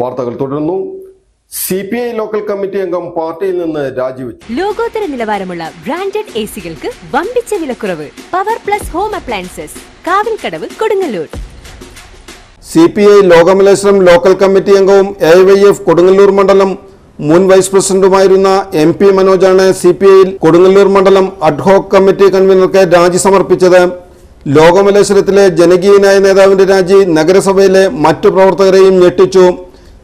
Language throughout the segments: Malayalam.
വാർത്തകൾ തുടരുന്നു. C P I local committee അംഗം പാർട്ടിയിൽ നിന്ന് രാജിവെച്ചു. ലോകോത്തര നിലവാരമുള്ള ബ്രാൻഡഡ് എ സികൾക്ക് വമ്പിച്ച വിലക്കുറവ്. Power plus home appliances Kavilkadavu Kodungallur. C P I Lokamaleswaram local committee അംഗവും എ വൈ എഫ് കൊടുങ്ങല്ലൂർ മണ്ഡലം മുൻ വൈസ് പ്രസിഡന്റുമായിരുന്ന എം പി മനോജാണ് സി പി ഐയിൽ കൊടുങ്ങല്ലൂർ മണ്ഡലം അഡ്ഹോക് കമ്മിറ്റി കൺവീനർക്ക് രാജി സമർപ്പിച്ചത്. ലോകമലേശ്വരത്തിലെ ജനകീയനായ നേതാവിന്റെ രാജി നഗരസഭയിലെ മറ്റു പ്രവർത്തകരെയും ഞെട്ടിച്ചു.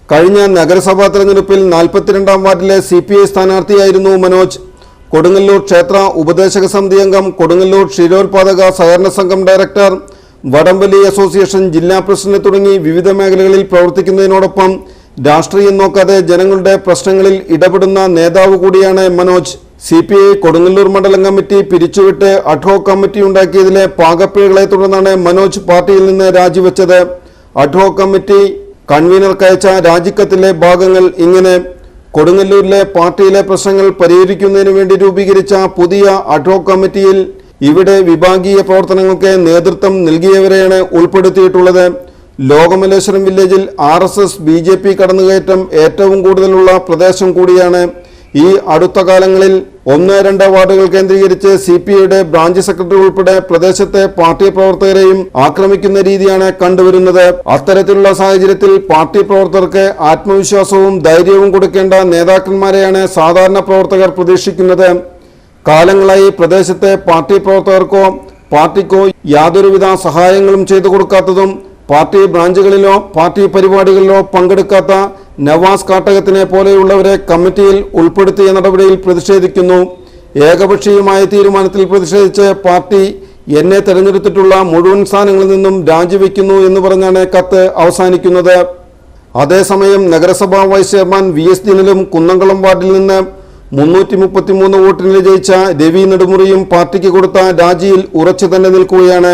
കഴിഞ്ഞ നഗരസഭാ തെരഞ്ഞെടുപ്പിൽ നാൽപ്പത്തിരണ്ടാം വാർഡിലെ സി പി ഐ സ്ഥാനാർത്ഥിയായിരുന്നു മനോജ്. കൊടുങ്ങല്ലൂർ ക്ഷേത്ര ഉപദേശക സമിതി അംഗം കൊടുങ്ങല്ലൂർ ക്ഷീരോത്പാദക സഹകരണ സംഘം ഡയറക്ടർ വടംവലി അസോസിയേഷൻ ജില്ലാ പ്രസിഡന്റ് തുടങ്ങി വിവിധ മേഖലകളിൽ പ്രവർത്തിക്കുന്നതിനോടൊപ്പം രാഷ്ട്രീയം നോക്കാതെ ജനങ്ങളുടെ പ്രശ്നങ്ങളിൽ ഇടപെടുന്ന നേതാവ് കൂടിയാണ് Manoj. C P I Kodungallur മണ്ഡലം കമ്മിറ്റി പിരിച്ചുവിട്ട് അഡ്ഹോക് കമ്മിറ്റി ഉണ്ടാക്കിയതിലെ പാകപ്പിഴകളെ തുടർന്നാണ് മനോജ് പാർട്ടിയിൽ നിന്ന് രാജിവെച്ചത്. അഡ്ഹോക് കമ്മിറ്റി കൺവീനർക്കയച്ച രാജിക്കത്തിലെ ഭാഗങ്ങൾ ഇങ്ങനെ കൊടുങ്ങല്ലൂരിലെ പാർട്ടിയിലെ പ്രശ്നങ്ങൾ പരിഹരിക്കുന്നതിന് വേണ്ടി രൂപീകരിച്ച പുതിയ അഡ്ഹോക് കമ്മിറ്റിയിൽ ഇവിടെ വിഭാഗീയ പ്രവർത്തനങ്ങൾക്ക് നേതൃത്വം നൽകിയവരെയാണ് ഉൾപ്പെടുത്തിയിട്ടുള്ളത്. ലോകമലേശ്വരം വില്ലേജിൽ R S S B J P കടന്നുകയറ്റം ഏറ്റവും കൂടുതലുള്ള പ്രദേശം കൂടിയാണ് ഈ അടുത്ത കാലങ്ങളിൽ ഒന്ന് രണ്ട് വാർഡുകൾ കേന്ദ്രീകരിച്ച് സി പി ഐയുടെ ബ്രാഞ്ച് സെക്രട്ടറി ഉൾപ്പെടെ പ്രദേശത്തെ പാർട്ടി പ്രവർത്തകരെയും ആക്രമിക്കുന്ന രീതിയാണ് കണ്ടുവരുന്നത്. അത്തരത്തിലുള്ള സാഹചര്യത്തിൽ പാർട്ടി പ്രവർത്തകർക്ക് ആത്മവിശ്വാസവും ധൈര്യവും കൊടുക്കേണ്ട നേതാക്കന്മാരെയാണ് സാധാരണ പ്രവർത്തകർ പ്രതീക്ഷിക്കുന്നത്. കാലങ്ങളായി പ്രദേശത്തെ പാർട്ടി പ്രവർത്തകർക്കോ പാർട്ടിക്കോ യാതൊരുവിധ സഹായങ്ങളും ചെയ്തു കൊടുക്കാത്തതും പാർട്ടി ബ്രാഞ്ചുകളിലോ പാർട്ടി പരിപാടികളിലോ പങ്കെടുക്കാത്ത നവാസ് കാട്ടകത്തിനെ പോലെയുള്ളവരെ കമ്മിറ്റിയിൽ ഉൾപ്പെടുത്തിയ നടപടിയിൽ പ്രതിഷേധിക്കുന്നു. ഏകപക്ഷീയമായ തീരുമാനത്തിൽ പ്രതിഷേധിച്ച് പാർട്ടി എന്നെ തെരഞ്ഞെടുത്തിട്ടുള്ള മുഴുവൻ സ്ഥാനങ്ങളിൽ നിന്നും രാജിവെക്കുന്നു എന്ന് പറഞ്ഞാണ് കത്ത് അവസാനിക്കുന്നത്. അതേസമയം നഗരസഭാ വൈസ് ചെയർമാൻ വി എസ് ദിനലും കുന്നംകുളം വാർഡിൽ നിന്ന് മുന്നൂറ്റി മുപ്പത്തിമൂന്ന് വോട്ടിന് ജയിച്ച രവി നെടുമുറിയും പാർട്ടിക്ക് കൊടുത്ത രാജിയിൽ ഉറച്ചു തന്നെ നിൽക്കുകയാണ്.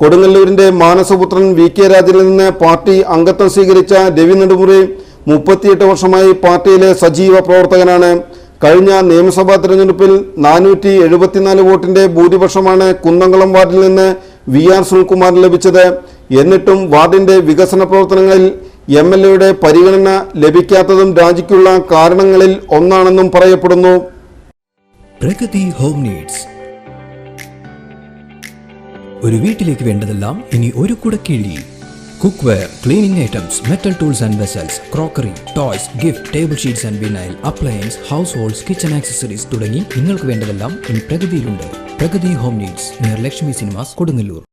കൊടുങ്ങല്ലൂരിന്റെ മാനസപുത്രൻ വി കെ രാജനിൽ നിന്ന് പാർട്ടി അംഗത്വം സ്വീകരിച്ച രവി നെടുമുറി മുപ്പത്തിയെട്ട് വർഷമായി പാർട്ടിയിലെ സജീവ പ്രവർത്തകനാണ്. കഴിഞ്ഞ നിയമസഭാ തെരഞ്ഞെടുപ്പിൽ നാനൂറ്റി എഴുപത്തിനാല് വോട്ടിന്റെ ഭൂരിപക്ഷമാണ് കുന്നംകുളം വാർഡിൽ നിന്ന് വി ആർ സുനിൽകുമാറിന് ലഭിച്ചത്. എന്നിട്ടും വാർഡിന്റെ വികസന പ്രവർത്തനങ്ങളിൽ എം എൽ എയുടെ പരിഗണന ലഭിക്കാത്തതും രാജിക്കുള്ള കാരണങ്ങളിൽ ഒന്നാണെന്നും പറയപ്പെടുന്നു. Pragathi home needs. ഒരു വീട്ടിലേക്ക് വേണ്ടതെല്ലാം ഇനി ഒരു കുടക്കീഴിൽ cleaning items metal tools and vessels crockery toys gift table sheets and vinyl appliance households kitchen accessories തുടങ്ങി നിങ്ങൾക്ക് വേണ്ടതെല്ലാം ഇനി പ്രഗതിയിലുണ്ട്. Pragathi home needs near Lakshmi cinemas Kodungallur.